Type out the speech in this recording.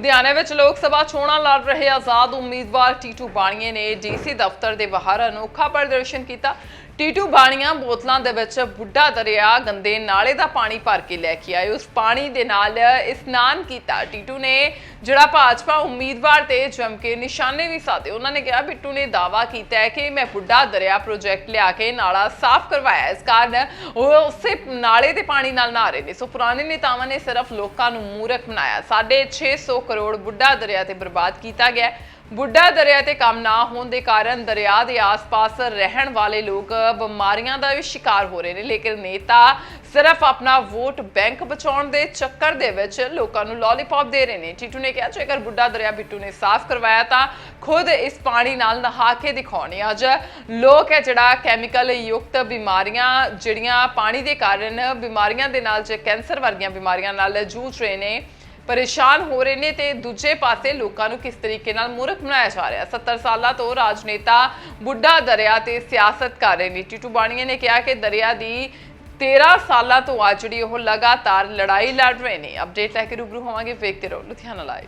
ਲੁਧਿਆਣੇ ਵਿੱਚ ਲੋਕ ਸਭਾ ਚੋਣਾਂ ਲੜ ਰਹੇ ਆਜ਼ਾਦ ਉਮੀਦਵਾਰ ਟੀਟੂ ਬਾਣੀਏ ਨੇ ਡੀਸੀ ਦਫ਼ਤਰ ਦੇ ਬਾਹਰ ਅਨੋਖਾ ਪ੍ਰਦਰਸ਼ਨ ਕੀਤਾ। ਟੀਟੂ ਬਾਣੀਆਂ ਬੋਤਲਾਂ ਦੇ ਵਿੱਚ ਬੁੱਢਾ ਦਰਿਆ ਗੰਦੇ ਨਾਲੇ ਦਾ ਪਾਣੀ ਭਰ ਕੇ ਲੈ ਕੇ ਆਏ। ਉਸ ਪਾਣੀ ਦੇ ਨਾਲ ਇਸ਼ਨਾਨ ਕੀਤਾ। ਟੀਟੂ ਨੇ ਜਿਹੜਾ ਭਾਜਪਾ ਉਮੀਦਵਾਰ ਤੇ ਜਮ ਕੇ ਨਿਸ਼ਾਨੇ ਵੀ ਸਾਧੇ। ਉਹਨਾਂ ਨੇ ਕਿਹਾ, ਬਿੱਟੂ ਨੇ ਦਾਵਾ ਕੀਤਾ ਹੈ ਕਿ ਮੈਂ ਬੁੱਢਾ ਦਰਿਆ ਪ੍ਰੋਜੈਕਟ ਲਿਆ ਕੇ ਨਾਲਾ ਸਾਫ਼ ਕਰਵਾਇਆ ਇਸ ਕਾਰਨ ਉਹ ਉਸੇ ਨਾਲੇ ਦੇ ਪਾਣੀ ਨਾਲ ਨਹਾ ਰਹੇ ਨੇ। ਸੋ ਪੁਰਾਣੇ ਨੇਤਾਵਾਂ ਨੇ ਸਿਰਫ ਲੋਕਾਂ ਨੂੰ ਮੂਰਖ ਬਣਾਇਆ। 650 ਕਰੋੜ ਬੁੱਢਾ ਦਰਿਆ ਤੇ ਬਰਬਾਦ ਕੀਤਾ ਗਿਆ ਬੁੱਢਾ ਦਰਿਆ ਤੇ ਕੰਮ ਨਾ ਹੋਣ ਦੇ ਕਾਰਨ ਦਰਿਆ ਦੇ ਆਸ-ਪਾਸ ਰਹਿਣ ਵਾਲੇ ਲੋਕ ਬਿਮਾਰੀਆਂ ਦਾ ਵੀ ਸ਼ਿਕਾਰ ਹੋ ਰਹੇ ਨੇ। ਲੇਕਿਨ ਨੇਤਾ ਸਿਰਫ ਆਪਣਾ ਵੋਟ ਬੈਂਕ ਬਚਾਉਣ ਦੇ ਚੱਕਰ ਦੇ ਵਿੱਚ ਲੋਕਾਂ ਨੂੰ ਲੋਲੀਪੌਪ ਦੇ ਰਹੇ ਨੇ। ਟੀਟੂ ਨੇ ਕਿਹਾ, ਜੇਕਰ ਬੁੱਢਾ ਦਰਿਆ ਬਿੱਟੂ ਨੇ ਸਾਫ਼ ਕਰਵਾਇਆ ਤਾਂ ਖੁਦ ਇਸ ਪਾਣੀ ਨਾਲ ਨਹਾ ਕੇ ਦਿਖਾਉਣੇ। ਅੱਜ ਲੋਕ ਹੈ ਜਿਹੜਾ ਕੈਮੀਕਲ ਯੁਕਤ ਬਿਮਾਰੀਆਂ, ਜਿਹੜੀਆਂ ਪਾਣੀ ਦੇ ਕਾਰਨ ਬਿਮਾਰੀਆਂ ਦੇ ਨਾਲ, ਜੇ ਕੈਂਸਰ ਵਰਗੀਆਂ ਬਿਮਾਰੀਆਂ ਨਾਲ ਜੂਝ ਰਹੇ ਨੇ ਪਰੇਸ਼ਾਨ ਹੋ ਰਹੇ ਨੇ ਤੇ ਦੂਜੇ ਪਾਸੇ ਲੋਕਾਂ ਨੂੰ ਕਿਸ ਤਰੀਕੇ ਨਾਲ ਮੂਰਖ ਬਣਾਇਆ ਜਾ ਰਿਹਾ? 70 ਸਾਲਾਂ ਤੋਂ ਰਾਜਨੇਤਾ ਬੁੱਢਾ ਦਰਿਆ ਤੇ ਸਿਆਸਤ ਕਰ ਰਹੇ ਨੇ। ਟੀਟੂ ਬਾਣੀਏ ਨੇ ਕਿਹਾ ਕਿ ਦਰਿਆ ਦੀ 13 ਸਾਲਾਂ ਤੋਂ ਆ ਜਿਹੜੀ ਉਹ ਲਗਾਤਾਰ ਲੜਾਈ ਲੜ ਰਹੇ ਨੇ। ਅਪਡੇਟ ਲੈ ਕੇ ਰੂਬਰੂ ਹੋਵਾਂਗੇ ਵੇਖਦੇ ਰਹੋ ਲੁਧਿਆਣਾ ਲਾਈਵ